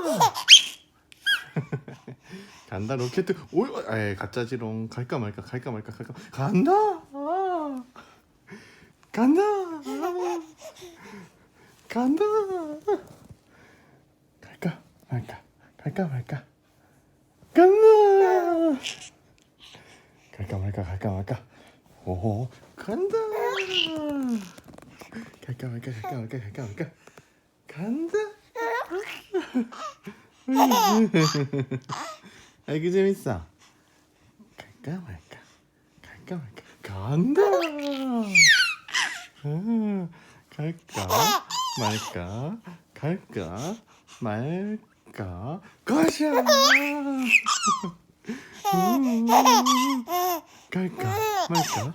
간다 로켓. 오 에이 가짜지롱. 갈까 말까 갈까 말까 갈까. 간다! 아. 간다! 아. 간다! 갈까 말까 갈까 말까. 간다! 갈까 말까 갈까 말까. 오 간다! 갈까 말까 갈까 말까 갈까 말까. 간다 아이고 재밌어. 갈까 말까? 갈까 말까? 간다! 아, 갈까 말까? 갈까 말까? 가자 음, 갈까 말까